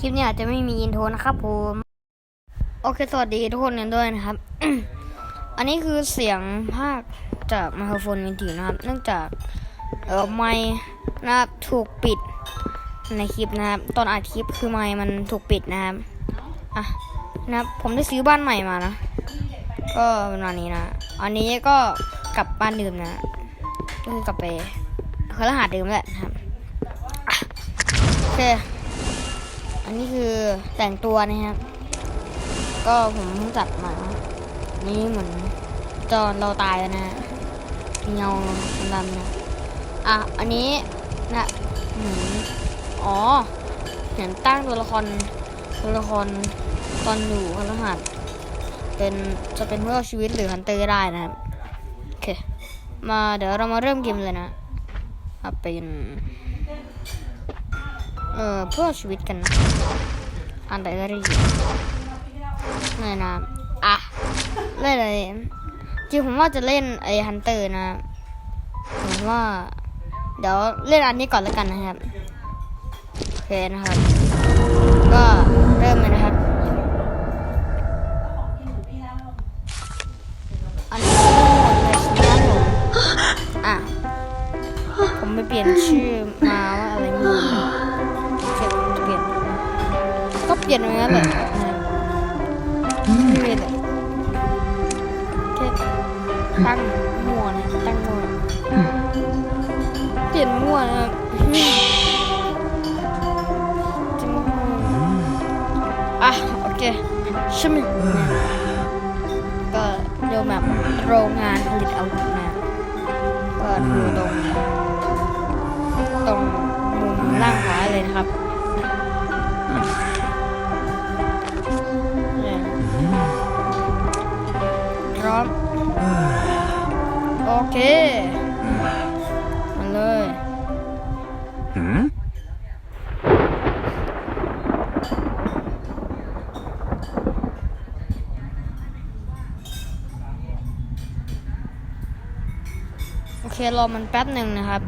คลิปนี้อาจจะไม่มีอินโทรนะครับผม โอเค สวัสดีทุกคนกันด้วยนะครับ อันนี้คือเสียงภาคจากไมโครโฟนมินทีนะครับ เนื่องจากเออไมนะครับถูกปิดในคลิปนะครับ ตอนอัดคลิปคือไมมันถูกปิดนะครับอะนะครับผมได้ซื้อบ้านใหม่มานะก็ป็นวันนี้นะ อันนี้ก็กลับบ้านเดิมนะก็คือกลับไปเคยรหัสเดิมแหละนะครับโอเค อันนี้คือแต่งตัวนะครับ ก็ผมเพิ่งจัดมา นี่เหมือนจอนเราตายแล้วนะเงาดำๆนะอะ อันนี้นะเหมือนอ๋อเหมือนตั้งตัวละครตัวละครตอนอยู่พฤหัสเป็นจะเป็นเพื่อชีวิตหรือฮันเตอร์ได้นะครับโอเค มาเดี๋ยวเรามาเริ่มเกมเลยนะเอาเป็น เอ่อเพื่อชีวิตกันนะอันใดก็ได้ยินนี่นะอะเล่นอะไรจริงผมว่าจะเล่นไอ้ฮันเตอร์นะผมว่า เดี๋ยวเล่นอันนี้ก่อนแล้วกันนะครับโอเคนะครับ ก็เริ่มเลยนะครับอันนี้เลยนะผมอะผมไปเปลี่ยนชื่อมาว่าอะไรไเปลี่ยนไปงั้นแหละไม่มีเลยแค่ตั้งมั่วนะตั้งมั่วเปลี่ยนมั่วนะจริงอะโอเคใช่ไหมก็เดี๋ยวแบบโรงงานผลิตอาวุธนะก็ดูตรงตรงมุมล่างขวาเลยนะครับ รอมันแป๊บหนึ่งนะครับ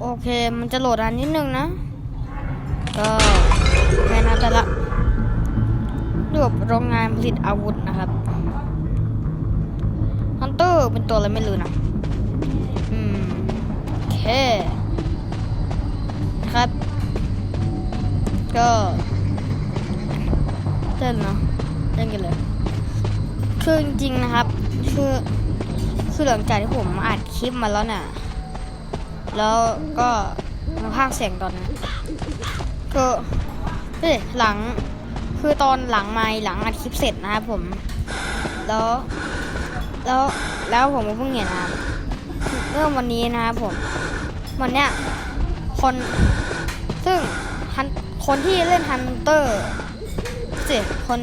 โอเค มันจะโหลดอันนิดนึงนะ ก็แค่นั้นแต่ละรูปโรงงานผลิตอาวุธนะครับ ฮันเตอร์เป็นตัวอะไรไม่รู้นะ โอเคครับ ก็เล่นเนาะเล่นกันเลยคือจริงๆนะครับ คือคือหลังจากที่ผมอัดคลิปมาแล้วเนี่ยแล้วก็มาพากเสียงตอนนั้นคือเฮ้ยหลังคือตอนหลังไมค์หลังอัดคลิปเสร็จนะครับผม แล้ว แล้วแล้วผมก็เพิ่งเห็นนะครับเรื่องวันนี้นะครับผม วันเนี้ยคนซึ่งฮันคนที่เล่นฮันเตอร์สิคน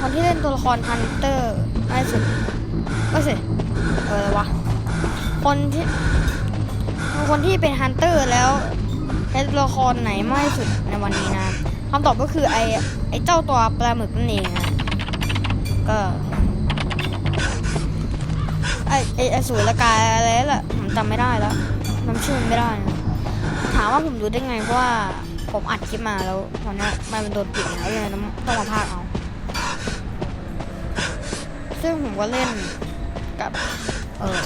คนที่เล่นตัวละครฮันเตอร์ไม่สิไม่สิเอออะไรวะคนที่คนที่เป็นฮันเตอร์แล้วใช้ตัวละครไหนมากที่สุดในวันนี้นะคำตอบก็คือไอไอเจ้าตัวปลาหมึกนั่นเองนะก็ไอไอไอสูรกายอะไรแหละ จำไม่ได้แล้วจำชื่อมันไม่ได้นะถามว่าผมรู้ได้ไงเพราะว่าผมอัดคลิปมาแล้วตอนนี้มันเป็นโดนปิดแล้วเลยต้องต้องมาพากเอา ซึ่งผมก็เล่นกับ เออ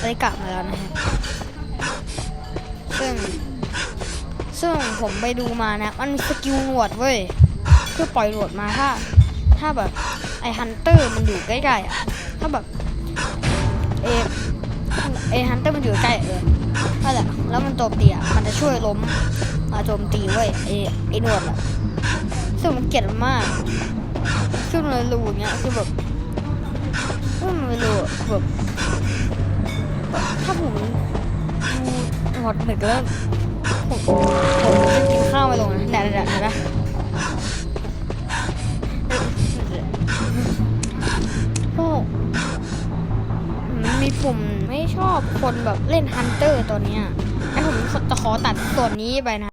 ได้กลับมาแล้วนะฮะซึ่ง ซึ่งผมไปดูมานะ มันมีสกิลหนวดเว้ยคือปล่อยหนวดมาถ้า ถ้าแบบไอฮันเตอร์มันอยู่ใกล้ๆอะ ถ้าแบบ เอ ไอฮันเตอร์มันอยู่ใกล้เออนั่นแหละแล้วมันโจมตีอะมันจะช่วยล้มมาโจมตีเว้ยไอไอหนวดอะซึ่งมันเกลียดมากซึ่งเลยรู้อย่างเงี้ยคือแบบว่ามันไม่รู้แบบถ้าผมดูหมดหมึกแล้วผมผมจะกินข้าวไม่ลงนะแดดแดดนะ มันมีปุ่มไม่ชอบคนแบบเล่นฮันเตอร์ตัวเนี้ยไอ้ผมจะขอตัดส่วนนี้ไปนะ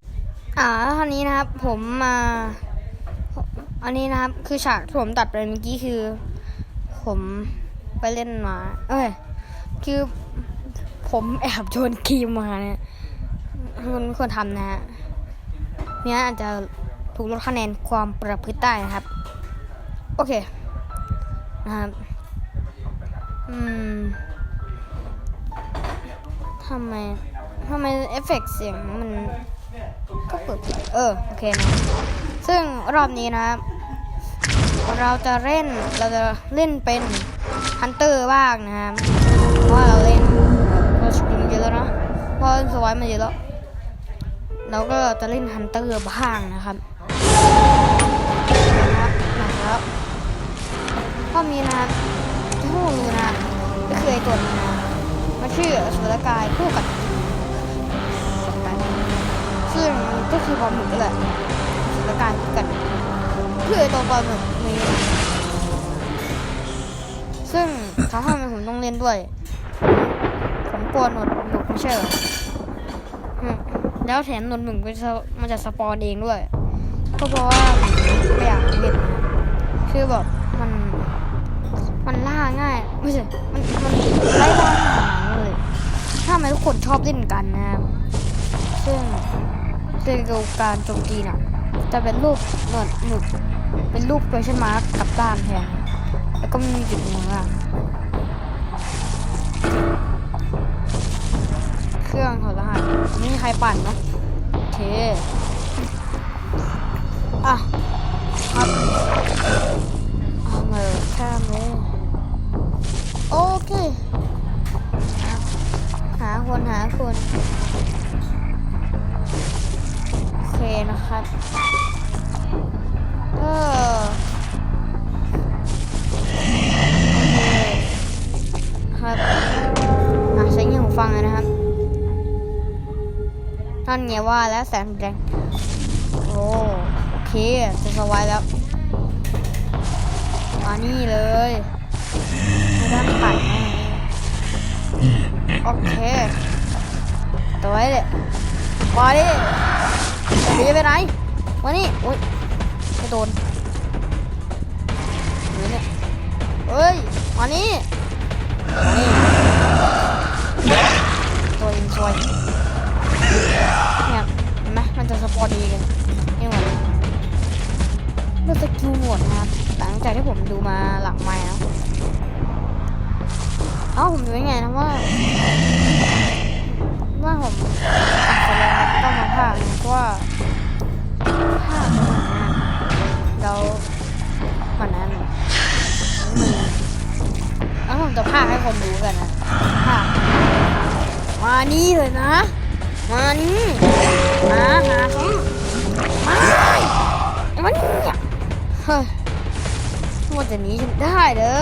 อ่าแล้วทีนี้นะครับผมมา อันนี้นะครับคือฉากที่ผมตัดไปเมื่อกี้คือ ผมไปเล่นมา เอ้ย คือผมแอบโยนครีมมาเนี่ยคุณควรทำนะฮะเนี่ยอาจจะถูกลดคะแนนความประพฤติได้นะครับ โอเค นะครับ อืม ทำไมทำไมเอฟเฟกต์เสียงมันก็เปิดเออ โอเคนะซึ่งรอบนี้นะครับเราจะเล่นเราจะเล่นเป็นฮันเตอร์บ้างนะครับเพราะเราเล่นเราสกิลเยอะแล้วนะเพราะสวายมาเยอะแล้วเราก็จะเล่นฮันเตอร์บ้างนะครับนะครับนะครับรอบนี้นะที่พวกรู้นะก็คือไอตัวนี้นะ มันชื่อสุรกายคู่กับซึ่งมันก็คือปลาหมึกแหละสุรกายคู่กันคือไอตัวปลาหมึกนี้ซึ่งเขาทำไมผมต้องเล่นด้วย ผมกลัวหนวดหมึกไม่ใช่เหรออืมแล้วแถมหนวดหมึกมันจะสปอนเองด้วย ก็เพราะว่าไม่อยากเล่นนคือแบบมัน มันล่าง่าย ไม่ใช่ มันมันไล่ล่า ถ้าไม่ทุกคนชอบเล่นกันนะครับซึ่งซึ่งดูการโจมตีน่ะจะเป็นรูปหนวดหมึกเป็นรูป question mark กับด้านแทนแล้วก็มีจุดหัวล่างเครื่องถอดรหัสไม่มีใครปั่นนะโอเคอะครับเอามาข้ามเลยโอเค คนหาคนโอเคนะครับเออครับอะใช้เงี้ยหูฟังนะครับนั่นไงว่าแล้วแสงแดงโอ้โอเคจะสวายแล้วมานี่เลยไม่ได้ปั่นแน่ โอเคตัวไว้เลยมาดิเดี๋ยวจะไปไหนมานี่โอ๊ยไม่โดนเฮ้ยเนี่ยเฮ้ยมานี่นี่ตัวเองซวยเนี่ยเห็นไหมมันจะสปอร์ตดีกันนี่หมดเลือกสกิลหมดนะครับหลังจากที่ผมดูมาหลังไม้นะเอ้าผมดูยังไงนะว่า คให้คนดูกันนะมานี่เลยนะ มานี่มาหาผมมาไอ้มันเนี่ยเฮ้ยมันจะหนีฉันได้เด้อ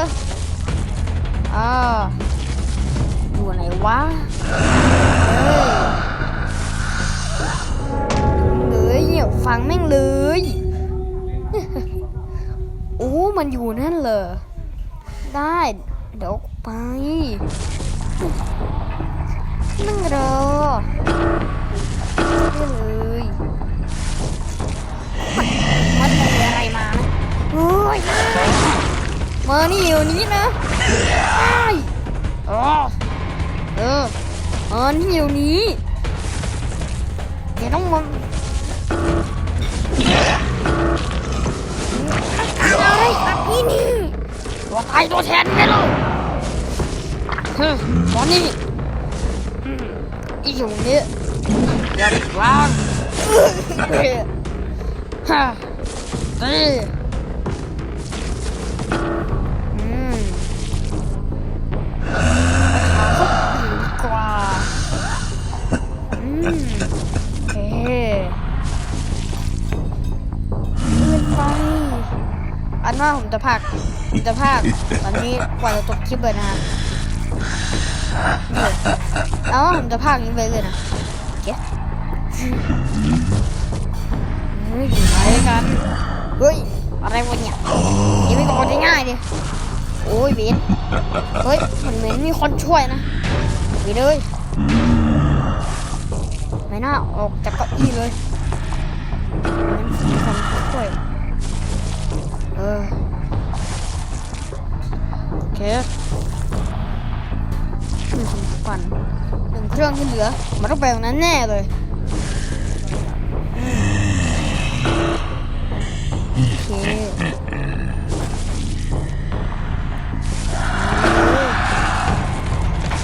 อ่าอยู่ไหนวะเฮ้ยเลยเหี่ยฟังแม่งเลยโอ้ มันอยู่นั่นเหรอได้ เดี๋ยว ไป นั่งรอได้เลยมันมันมีอะไรมานะเฮ้ยมานี่อยู่นี้นะไอ้อ๋อเออเออนี่อยู่นี้เดี๋ยวต้องมันอะไรตักนี่นี่ตัวใครตัวแทนไงลูกเฮ้ยตอนนี้อืมอีอยู่นี้อย่าไปวางฮ้ยฮ่าตีอืมกว่าอืมโอเคขึ้นไปอันว่าผมจะพักผมจะพักตอนนี้กว่าจะจบคลิปเลยนะฮะนี่ เอาว่าผมจะพักนี้ไปเลยนะเคเฮ้ยอยู่ไหนกัน เฮ้ย อะไรวะเนี่ยยิงไม่ก่อนง่ายๆดิโอ้ยเบนเฮ้ยมันเหมือนมีคนช่วยนะไปเลยไม่น่าออกจากเก้าอี้เลยมันสีสันสวยเออโอเค หนึ่งปั่นหนึ่งเครื่องที่เหลือ มันต้องไปตรงนั้นแน่เลยโอเค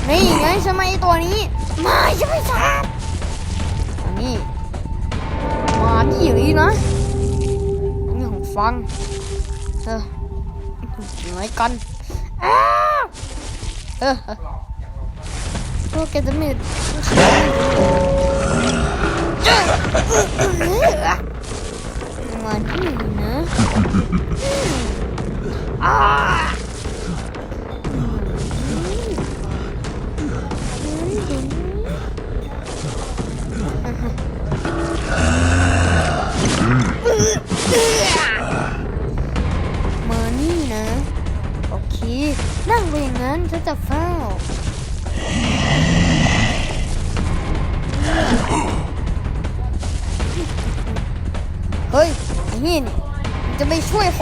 นี่ไงใช่ไมไอ้ตัวนี้ม่ใช่ไหมครับอันนี้มาที่อยู่นี่นะนี่ของฟังเอออยู่ไหนกันอ้าเออ เออพวก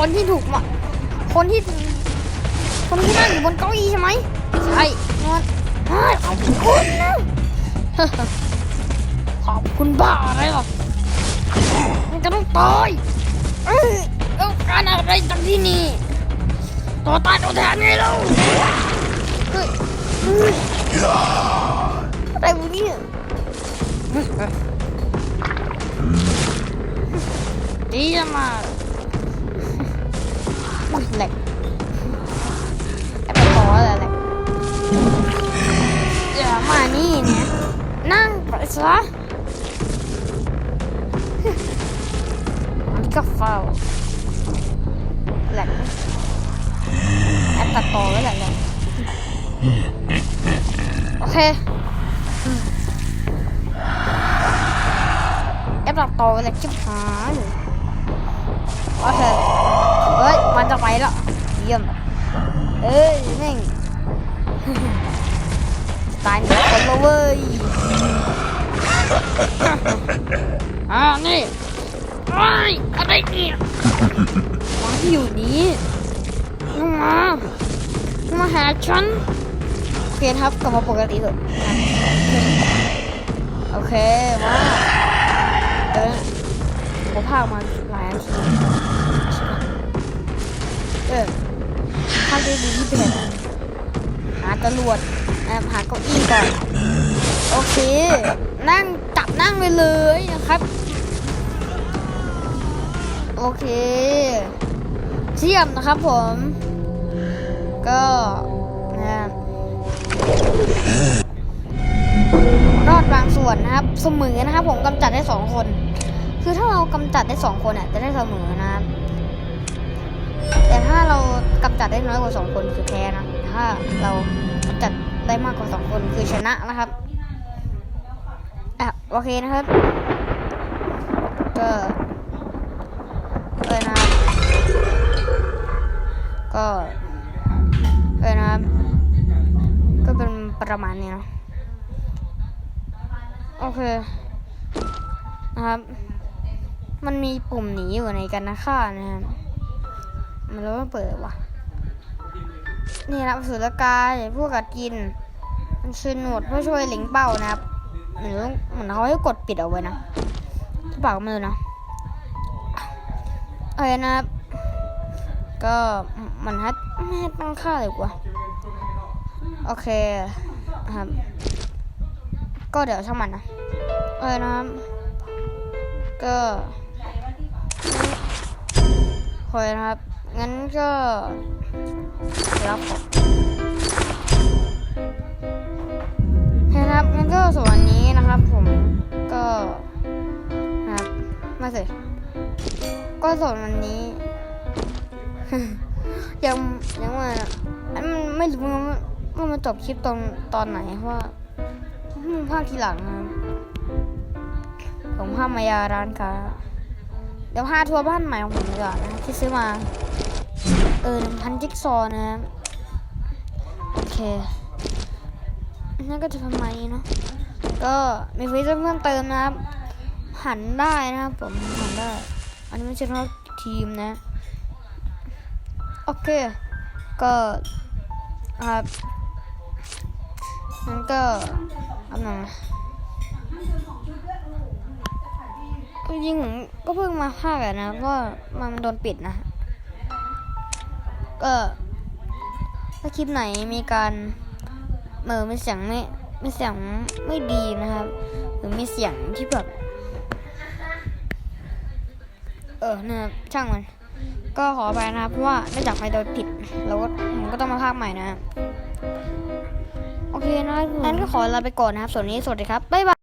คนที่ถูกมาคนที่ คนที่นั่งอยู่บนเก้าอี้ใช่ไหมใช่นอนเฮ้ยขอบคุณนะขอบคุณบ้าอะไรหรอมันจะต้องตายเอ้ยแล้วการอะไรจากที่นี่ตัวตายตัวแทนไงเราเฮ้ยอะไรวะเนี่ยดีจังมา อุ้ยแหลกไอ้ปะขออะไรแหลกอย่ามานี่เนี่ย นั่งไปซะมันก็เฝ้าแหลกแอปตัดต่อไว้แหละแหลกโอเคแอปตัดต่อไว้แหลกชิบหายโอเค เฮ้ย มันจะไปแล้ว เยี่ยม เอ้ยแม่งตายหนึ่งคนแล้วเว้ย อ่านี่ไอ้ยอะไรเนี่ยมาที่อยู่นี้ลงมาลงมาหาฉันโอเคครับกลับมาปกติเถอะโอเค มาเออผมพากมาหลายนาที เออพาได้ดีที่เป็นหาตำรวจแอบหาเก้าอี้ก่อน โอเค นั่งจับนั่งไปเลยนะครับ โอเคเทียมนะครับผม ก็นะรอดบางส่วนนะครับ เสมอนะครับผมกำจัดได้สองคน คือถ้าเรากำจัดได้สองคนอะจะได้เสมอนะ แต่ถ้าเรากำจัดได้น้อยกว่าสองคนคือแพ้นะ ถ้าเรากำจัดได้มากกว่าสองคนคือชนะนะครับอะโอเคนะครับ ก็เออนะครับก็เออนะครับก็เป็นประมาณนี้เนาะโอเคนะครับ มันมีปุ่มหนีอยู่ในกันนะค่านะครับ มันแล้วมันเปิดวะนี่นะครับสุรกายพวกกัดกิน มันชื่อหนวดเพื่อช่วยเล็งเป้านะครับเหมือนเหมือนเขาให้กดปิดเอาไว้นะที่ปากมือนะเอ้ยนะครับ ก็มันฮัดไม่ให้ตั้งค่าเลยกว่า โอเคครับ ก็เดี๋ยวช่างมันนะ เอ้ยนะครับ ก็โอยนะครับ งั้นก็รับผมนะครับงั้นก็ส่วนวันนี้นะครับ ผมก็นะครับมาสิก็ส่วนวันนี้ ยังยังว่าอันมันไม่รู้ว่าว่ามันจบคลิปตอนตอนไหนเพราะว่ามันภาคทีหลังนะผมภาพมายาร้านค้าเดี๋ยวพาทัวร์บ้านใหม่ของผมดีกว่านะที่ซื้อมา เออหนึ่งพันจิ๊กซอนะครับโอเคนั่นก็จะประมาณนี้เนาะก็มีฟีเจอร์เพิ่มเติมนะครับ หันได้นะครับผมหันได้ อันนี้ไม่ใช่ทั้งทีมนะ โอเค ก็ครับงั้นก็อันนั้นนะจริงผมก็เพิ่งมาภาคอะนะก็มันโดนปิดนะ ก็ถ้าคลิปไหนมีการเออมีเสียงไม่มีเสียงไม่ดีนะครับ หรือมีเสียงที่แบบเออนะครับช่างมัน ก็ขอไปนะครับเพราะว่าเนื่องจากไฟโดนผิดเราก็ผมก็ต้องมาภาคใหม่นะ โอเคนะครับงั้นก็ขอลาไปก่อนนะครับ ส่วนนี้สวัสดีครับ บ๊ายบาย